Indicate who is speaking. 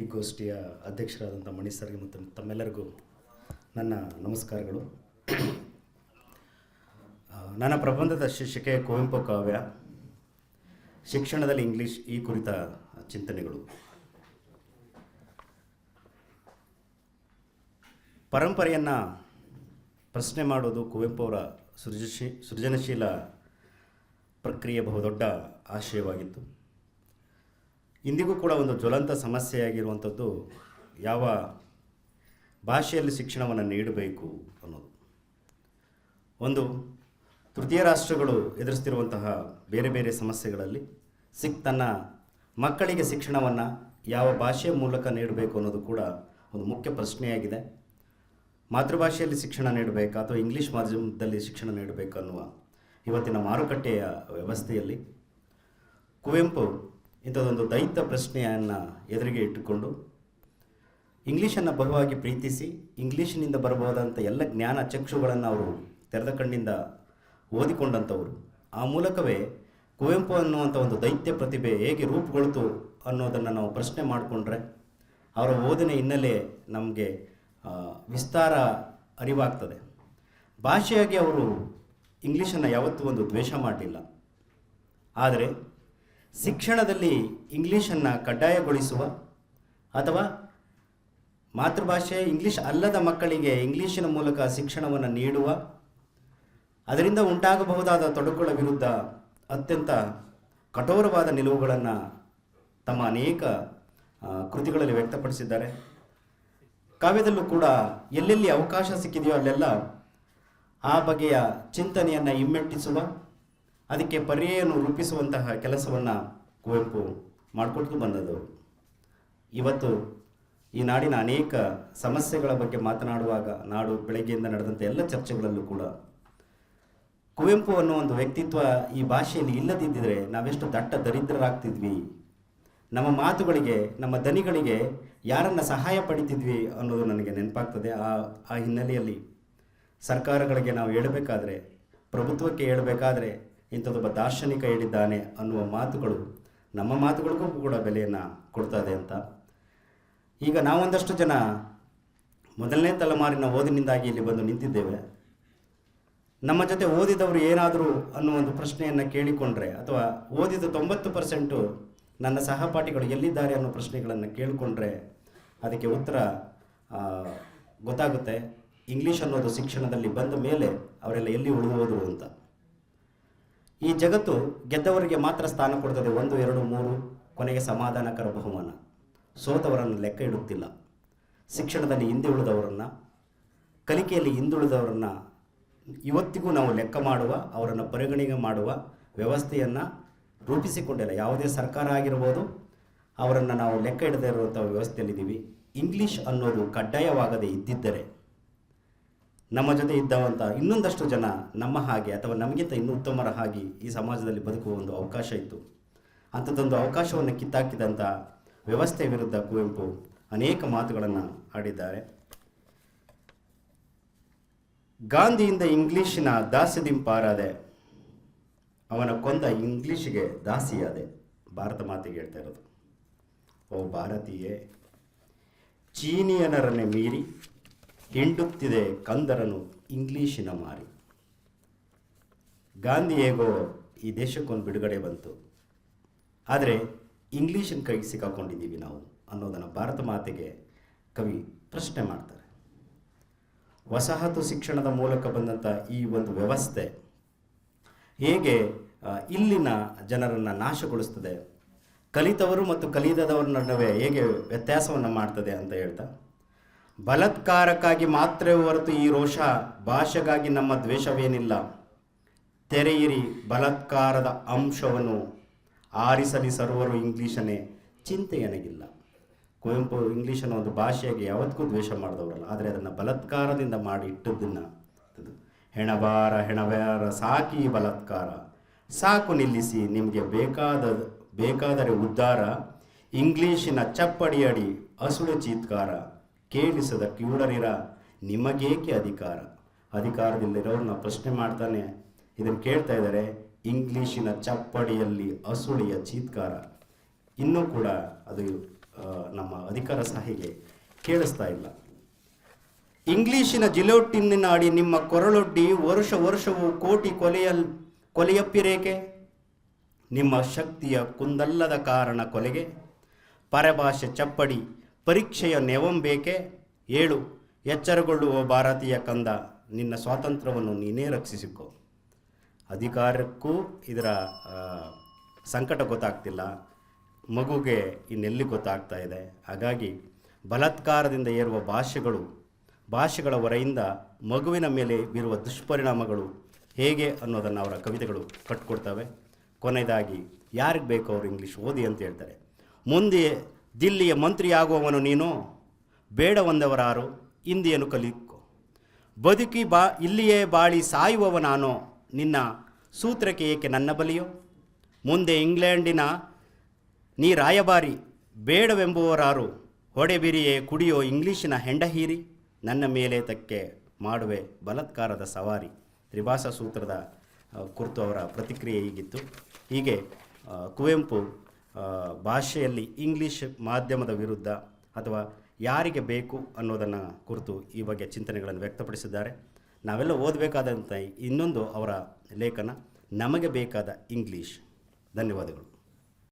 Speaker 1: ಈ ಗೋಷ್ಠಿಯ ಅಧ್ಯಕ್ಷರಾದಂಥ ಮಣಿ ಸರ್ಗೆ ಮತ್ತು ತಮ್ಮೆಲ್ಲರಿಗೂ ನನ್ನ ನಮಸ್ಕಾರಗಳು. ನನ್ನ ಪ್ರಬಂಧದ ಶೀರ್ಷಿಕೆ ಕುವೆಂಪು ಕಾವ್ಯ. ಶಿಕ್ಷಣದಲ್ಲಿ ಇಂಗ್ಲೀಷ್ ಈ ಕುರಿತ ಚಿಂತನೆಗಳು. ಪರಂಪರೆಯನ್ನು ಪ್ರಶ್ನೆ ಮಾಡೋದು ಕುವೆಂಪು ಅವರ ಸೃಜಶೀ, ಸೃಜನಶೀಲ ಪ್ರಕ್ರಿಯೆ ಬಹುದೊಡ್ಡ ಆಶಯವಾಗಿತ್ತು. ಇಂದಿಗೂ ಕೂಡ ಒಂದು ಜ್ವಲಂತ ಸಮಸ್ಯೆಯಾಗಿರುವಂಥದ್ದು ಯಾವ ಭಾಷೆಯಲ್ಲಿ ಶಿಕ್ಷಣವನ್ನು ನೀಡಬೇಕು ಅನ್ನೋದು. ಒಂದು, ತೃತೀಯ ರಾಷ್ಟ್ರಗಳು ಎದುರಿಸ್ತಿರುವಂತಹ ಬೇರೆ ಬೇರೆ ಸಮಸ್ಯೆಗಳಲ್ಲಿ ಸಿಕ್, ತನ್ನ ಮಕ್ಕಳಿಗೆ ಶಿಕ್ಷಣವನ್ನು ಯಾವ ಭಾಷೆಯ ಮೂಲಕ ನೀಡಬೇಕು ಅನ್ನೋದು ಕೂಡ ಒಂದು ಮುಖ್ಯ ಪ್ರಶ್ನೆಯಾಗಿದೆ. ಮಾತೃಭಾಷೆಯಲ್ಲಿ ಶಿಕ್ಷಣ ನೀಡಬೇಕಾ ಅಥವಾ ಇಂಗ್ಲೀಷ್ ಮಾಧ್ಯಮದಲ್ಲಿ ಶಿಕ್ಷಣ ನೀಡಬೇಕು ಅನ್ನುವ ಇವತ್ತಿನ ಮಾರುಕಟ್ಟೆಯ ವ್ಯವಸ್ಥೆಯಲ್ಲಿ. ಕುವೆಂಪು ಇಂಥದ್ದೊಂದು ದೈತ್ಯ ಪ್ರಶ್ನೆಯನ್ನು ಎದುರಿಗೆ ಇಟ್ಟುಕೊಂಡು ಇಂಗ್ಲೀಷನ್ನು ಬಹುವಾಗಿ ಪ್ರೀತಿಸಿ, ಇಂಗ್ಲೀಷಿನಿಂದ ಬರಬಹುದಾದಂಥ ಎಲ್ಲ ಜ್ಞಾನ ಚಕ್ಷುಗಳನ್ನು ಅವರು ತೆರೆದ ಕಣ್ಣಿಂದ ಓದಿಕೊಂಡಂಥವರು. ಆ ಮೂಲಕವೇ ಕುವೆಂಪು ಅನ್ನುವಂಥ ಒಂದು ದೈತ್ಯ ಪ್ರತಿಭೆ ಹೇಗೆ ರೂಪುಗೊಳ್ತು ಅನ್ನೋದನ್ನು ನಾವು ಪ್ರಶ್ನೆ ಮಾಡಿಕೊಂಡ್ರೆ, ಅವರ ಓದಿನ ಹಿನ್ನೆಲೆ ನಮಗೆ ವಿಸ್ತಾರ ಅರಿವಾಗ್ತದೆ. ಭಾಷೆಯಾಗಿ ಅವರು ಇಂಗ್ಲೀಷನ್ನು ಯಾವತ್ತೂ ಒಂದು ದ್ವೇಷ ಮಾಡಲಿಲ್ಲ. ಆದರೆ ಶಿಕ್ಷಣದಲ್ಲಿ ಇಂಗ್ಲೀಷನ್ನು ಕಡ್ಡಾಯಗೊಳಿಸುವ ಅಥವಾ ಮಾತೃಭಾಷೆ ಇಂಗ್ಲೀಷ್ ಅಲ್ಲದ ಮಕ್ಕಳಿಗೆ ಇಂಗ್ಲೀಷಿನ ಮೂಲಕ ಶಿಕ್ಷಣವನ್ನು ನೀಡುವ, ಅದರಿಂದ ಉಂಟಾಗಬಹುದಾದ ತೊಡಕುಗಳ ವಿರುದ್ಧ ಅತ್ಯಂತ ಕಠೋರವಾದ ನಿಲುವುಗಳನ್ನು ತಮ್ಮ ಅನೇಕ ಕೃತಿಗಳಲ್ಲಿ ವ್ಯಕ್ತಪಡಿಸಿದ್ದಾರೆ. ಕಾವ್ಯದಲ್ಲೂ ಕೂಡ ಎಲ್ಲೆಲ್ಲಿ ಅವಕಾಶ ಸಿಕ್ಕಿದೆಯೋ ಅಲ್ಲೆಲ್ಲ ಆ ಬಗೆಯ ಚಿಂತನೆಯನ್ನು ಹಿಮ್ಮೆಟ್ಟಿಸುವ ಅದಕ್ಕೆ ಪರ್ಯಾಯವನ್ನು ರೂಪಿಸುವಂತಹ ಕೆಲಸವನ್ನು ಕುವೆಂಪು ಮಾಡಿಕೊಟ್ಟು ಬಂದದ್ದು. ಇವತ್ತು ಈ ನಾಡಿನ ಅನೇಕ ಸಮಸ್ಯೆಗಳ ಬಗ್ಗೆ ಮಾತನಾಡುವಾಗ ನಾಡು ಬೆಳಗ್ಗೆಯಿಂದ ನಡೆದಂಥ ಎಲ್ಲ ಚರ್ಚೆಗಳಲ್ಲೂ ಕೂಡ ಕುವೆಂಪು ಅನ್ನೋ ಒಂದು ವ್ಯಕ್ತಿತ್ವ ಈ ಭಾಷೆಯಲ್ಲಿ ಇಲ್ಲದಿದ್ದರೆ ನಾವೆಷ್ಟು ದಟ್ಟ ದರಿದ್ರರಾಗ್ತಿದ್ವಿ. ನಮ್ಮ ಮಾತುಗಳಿಗೆ, ನಮ್ಮ ದನಿಗಳಿಗೆ ಯಾರನ್ನು ಸಹಾಯ ಪಡಿತಿದ್ವಿ ಅನ್ನೋದು ನನಗೆ ನೆನಪಾಗ್ತದೆ. ಆ ಆ ಹಿನ್ನೆಲೆಯಲ್ಲಿ ಸರ್ಕಾರಗಳಿಗೆ ನಾವು ಹೇಳಬೇಕಾದ್ರೆ, ಪ್ರಭುತ್ವಕ್ಕೆ ಹೇಳಬೇಕಾದ್ರೆ ಇಂಥದ್ದೊಬ್ಬ ದಾರ್ಶನಿಕ ಹೇಳಿದ್ದಾನೆ ಅನ್ನುವ ಮಾತುಗಳು ನಮ್ಮ ಮಾತುಗಳಿಗೂ ಕೂಡ ಬೆಲೆಯನ್ನು ಕೊಡ್ತದೆ ಅಂತ. ಈಗ ನಾವೊಂದಷ್ಟು ಜನ ಮೊದಲನೇ ತಲೆಮಾರಿನ ಓದಿನಿಂದಾಗಿ ಇಲ್ಲಿ ಬಂದು ನಿಂತಿದ್ದೇವೆ. ನಮ್ಮ ಜೊತೆ ಓದಿದವರು ಏನಾದರೂ ಅನ್ನೋ ಒಂದು ಪ್ರಶ್ನೆಯನ್ನು ಕೇಳಿಕೊಂಡ್ರೆ ಅಥವಾ ಓದಿದ ತೊಂಬತ್ತು ಪರ್ಸೆಂಟು ನನ್ನ ಸಹಪಾಠಿಗಳು ಎಲ್ಲಿದ್ದಾರೆ ಅನ್ನೋ ಪ್ರಶ್ನೆಗಳನ್ನು ಕೇಳಿಕೊಂಡ್ರೆ ಅದಕ್ಕೆ ಉತ್ತರ ಗೊತ್ತಾಗುತ್ತೆ. ಇಂಗ್ಲೀಷ್ ಅನ್ನೋದು ಶಿಕ್ಷಣದಲ್ಲಿ ಬಂದ ಮೇಲೆ ಅವರೆಲ್ಲ ಎಲ್ಲಿ ಉಳಿದು ಅಂತ. ಈ ಜಗತ್ತು ಗೆದ್ದವರಿಗೆ ಮಾತ್ರ ಸ್ಥಾನ ಕೊಡ್ತದೆ ಒಂದು, ಎರಡು, ಮೂರು ಕೊನೆಗೆ ಸಮಾಧಾನಕರ ಬಹುಮಾನ. ಸೋತವರನ್ನು ಲೆಕ್ಕ ಇಡುತ್ತಿಲ್ಲ. ಶಿಕ್ಷಣದಲ್ಲಿ ಹಿಂದೆ ಉಳಿದವರನ್ನು, ಕಲಿಕೆಯಲ್ಲಿ ಹಿಂದುಳಿದವರನ್ನು ಇವತ್ತಿಗೂ ನಾವು ಲೆಕ್ಕ ಮಾಡುವ, ಅವರನ್ನು ಪರಿಗಣನೆ ಮಾಡುವ ವ್ಯವಸ್ಥೆಯನ್ನು ರೂಪಿಸಿಕೊಂಡಿಲ್ಲ. ಯಾವುದೇ ಸರ್ಕಾರ ಆಗಿರ್ಬೋದು, ಅವರನ್ನು ನಾವು ಲೆಕ್ಕ ಇಡದೇ ಇರುವಂಥ ವ್ಯವಸ್ಥೆಯಲ್ಲಿದ್ದೀವಿ. ಇಂಗ್ಲೀಷ್ ಅನ್ನೋದು ಕಡ್ಡಾಯವಾಗದೇ ಇದ್ದಿದ್ದರೆ ನಮ್ಮ ಜೊತೆ ಇದ್ದವಂಥ ಇನ್ನೊಂದಷ್ಟು ಜನ ನಮ್ಮ ಹಾಗೆ ಅಥವಾ ನಮಗಿಂತ ಇನ್ನೂ ಉತ್ತಮರ ಹಾಗೆ ಈ ಸಮಾಜದಲ್ಲಿ ಬದುಕುವ ಒಂದು ಅವಕಾಶ ಇತ್ತು. ಅಂಥದ್ದೊಂದು ಅವಕಾಶವನ್ನು ಕಿತ್ತಾಕಿದಂಥ ವ್ಯವಸ್ಥೆ ವಿರುದ್ಧ ಕುವೆಂಪು ಅನೇಕ ಮಾತುಗಳನ್ನು ಆಡಿದ್ದಾರೆ. ಗಾಂಧಿಯಿಂದ ಇಂಗ್ಲೀಷಿನ ದಾಸ್ಯದಿಂಪಾರಾದೆ ಅವನ ಕೊಂದ ಇಂಗ್ಲೀಷಿಗೆ ದಾಸಿಯಾದೆ. ಭಾರತ ಮಾತಿಗೆ ಹೇಳ್ತಾ ಇರೋದು, ಓ ಭಾರತೀಯೇ, ಚೀನಿಯನರನ್ನೇ ಮೀರಿ ಹಿಂಡುತ್ತಿದೆ ಕಂದರನು ಇಂಗ್ಲೀಷಿನ ಮಾರಿ. ಗಾಂಧಿ ಹೇಗೋ ಈ ದೇಶಕ್ಕೊಂದು ಬಿಡುಗಡೆ ಬಂತು. ಆದರೆ ಇಂಗ್ಲೀಷಿನ ಕೈಗೆ ಸಿಕ್ಕಾಕೊಂಡಿದ್ದೀವಿ ನಾವು ಅನ್ನೋದನ್ನು ಭಾರತ ಮಾತೆಗೆ ಕವಿ ಪ್ರಶ್ನೆ ಮಾಡ್ತಾರೆ. ವಸಾಹತು ಶಿಕ್ಷಣದ ಮೂಲಕ ಬಂದಂಥ ಈ ಒಂದು ವ್ಯವಸ್ಥೆ ಹೇಗೆ ಇಲ್ಲಿನ ಜನರನ್ನು ನಾಶಗೊಳಿಸ್ತದೆ, ಕಲಿತವರು ಮತ್ತು ಕಲಿಯದವರ ನಡುವೆ ಹೇಗೆ ವ್ಯತ್ಯಾಸವನ್ನು ಮಾಡ್ತದೆ ಅಂತ ಹೇಳ್ತಾ? ಬಲಾತ್ಕಾರಕ್ಕಾಗಿ ಮಾತ್ರವೇ ಹೊರತು ಈ ರೋಷ ಭಾಷೆಗಾಗಿ ನಮ್ಮ ದ್ವೇಷವೇನಿಲ್ಲ. ತೆರೆಯಿರಿ ಬಲತ್ಕಾರದ ಅಂಶವನ್ನು. ಆರಿಸಲಿ ಸರ್ವರು ಇಂಗ್ಲೀಷನ್ನೇ ಚಿಂತೆ ನನಗಿಲ್ಲ ಕುವೆಂಪು ಇಂಗ್ಲೀಷನ್ನು ಒಂದು ಭಾಷೆಗೆ ಯಾವತ್ತಿಗೂ ದ್ವೇಷ ಮಾಡಿದವರಲ್ಲ, ಆದರೆ ಅದನ್ನು ಬಲತ್ಕಾರದಿಂದ ಮಾಡಿ ಇಟ್ಟದ್ದನ್ನು ಹೆಣಬಾರ ಹೆಣಬಾರ ಸಾಕಿ ಬಲಾತ್ಕಾರ. ಸಾಕು ನಿಲ್ಲಿಸಿ, ನಿಮಗೆ ಬೇಕಾದ, ಬೇಕಾದರೆ ಉದ್ಧಾರ. ಇಂಗ್ಲೀಷಿನ ಚಪ್ಪಡಿಯಡಿ ಅಸುಳು ಚೀತ್ಕಾರ. ಕೇಳಿಸದ ಕಿವುಡರಿರ ನಿಮಗೇಕೆ ಅಧಿಕಾರ? ಅಧಿಕಾರದಲ್ಲಿರೋರನ್ನ ಪ್ರಶ್ನೆ ಮಾಡ್ತಾನೆ. ಇದನ್ನು ಕೇಳ್ತಾ ಇದ್ದಾರೆ ಇಂಗ್ಲೀಷಿನ ಚಪ್ಪಡಿಯಲ್ಲಿ ಅಸುಳಿಯ ಚೀತ್ಕಾರ. ಇನ್ನೂ ಕೂಡ ಅದು ನಮ್ಮ ಅಧಿಕಾರ ಸಾಹಿಗೆ ಕೇಳಿಸ್ತಾ ಇಲ್ಲ. ಇಂಗ್ಲಿಶಿನ ಅಡಿ ನಿಮ್ಮ ಕೊರಳೊಡ್ಡಿ ವರ್ಷ ವರ್ಷವೂ ಕೋಟಿ ಕೊಲೆಯ ಕೊಲೆಯಪ್ಪಿರೇಕೆ? ನಿಮ್ಮ ಶಕ್ತಿಯ ಕುಂದಲ್ಲದ ಕಾರಣ ಕೊಲೆಗೆ? ಪರಭಾಷೆ ಚಪ್ಪಡಿ ಪರೀಕ್ಷೆಯ ನೆವಂಬೇಕೆ ಏಳು, ಎಚ್ಚರಗೊಳ್ಳುವ ಭಾರತೀಯ ಕಂದ, ನಿನ್ನ ಸ್ವಾತಂತ್ರ್ಯವನ್ನು ನೀನೇ ರಕ್ಷಿಸಿಕೊ. ಅಧಿಕಾರಕ್ಕೂ ಇದರ ಸಂಕಟ ಗೊತ್ತಾಗ್ತಿಲ್ಲ. ಮಗುಗೆ ಇನ್ನೆಲ್ಲಿ ಗೊತ್ತಾಗ್ತಾ ಇದೆ? ಹಾಗಾಗಿ ಬಲಾತ್ಕಾರದಿಂದ ಏರುವ ಭಾಷೆಗಳು ಭಾಷೆಗಳ ಹೊರೆಯಿಂದ ಮಗುವಿನ ಮೇಲೆ ಬೀರುವ ದುಷ್ಪರಿಣಾಮಗಳು ಹೇಗೆ ಅನ್ನೋದನ್ನು ಅವರ ಕವಿತೆಗಳು ಕಟ್ಕೊಡ್ತವೆ. ಕೊನೆಯದಾಗಿ, ಯಾರಿಗೆ ಬೇಕೋ ಅವರು ಇಂಗ್ಲೀಷ್ ಓದಿ ಅಂತ ಹೇಳ್ತಾರೆ. ಮುಂದೆ ದಿಲ್ಲಿಯ ಮಂತ್ರಿಯಾಗುವವನು ನೀನು? ಬೇಡವಂದವರಾರು ಹಿಂದಿಯನ್ನು ಕಲಿಕೊ. ಬದುಕಿ ಬಾ, ಇಲ್ಲಿಯೇ ಬಾಳಿ ಸಾಯುವವ ನಾನು? ನಿನ್ನ ಸೂತ್ರಕ್ಕೆ ಏಕೆ ನನ್ನ ಬಲಿಯೋ? ಮುಂದೆ ಇಂಗ್ಲೆಂಡಿನ ನೀ ರಾಯಭಾರಿ, ಬೇಡವೆಂಬುವರಾರು, ಹೊಡೆಬಿರಿಯೇ ಕುಡಿಯೋ ಇಂಗ್ಲೀಷಿನ ಹೆಂಡ ಹೀರಿ ನನ್ನ ಮೇಲೆ ತಕ್ಕೆ ಮಾಡುವೆ ಬಲತ್ಕಾರದ ಸವಾರಿ. ತ್ರಿಭಾಷಾ ಸೂತ್ರದ ಕುರಿತು ಅವರ ಪ್ರತಿಕ್ರಿಯೆ ಹೀಗಿತ್ತು. ಹೀಗೆ ಕುವೆಂಪು ಭಾಷೆಯಲ್ಲಿ ಇಂಗ್ಲೀಷ್ ಮಾಧ್ಯಮದ ವಿರುದ್ಧ ಅಥವಾ ಯಾರಿಗೆ ಬೇಕು ಅನ್ನೋದನ್ನು ಕುರಿತು ಈ ಬಗ್ಗೆ ಚಿಂತನೆಗಳನ್ನು ವ್ಯಕ್ತಪಡಿಸಿದ್ದಾರೆ. ನಾವೆಲ್ಲ ಓದಬೇಕಾದಂಥ ಇನ್ನೊಂದು ಅವರ ಲೇಖನ, ನಮಗೆ ಬೇಕಾದ ಇಂಗ್ಲೀಷ್. ಧನ್ಯವಾದಗಳು.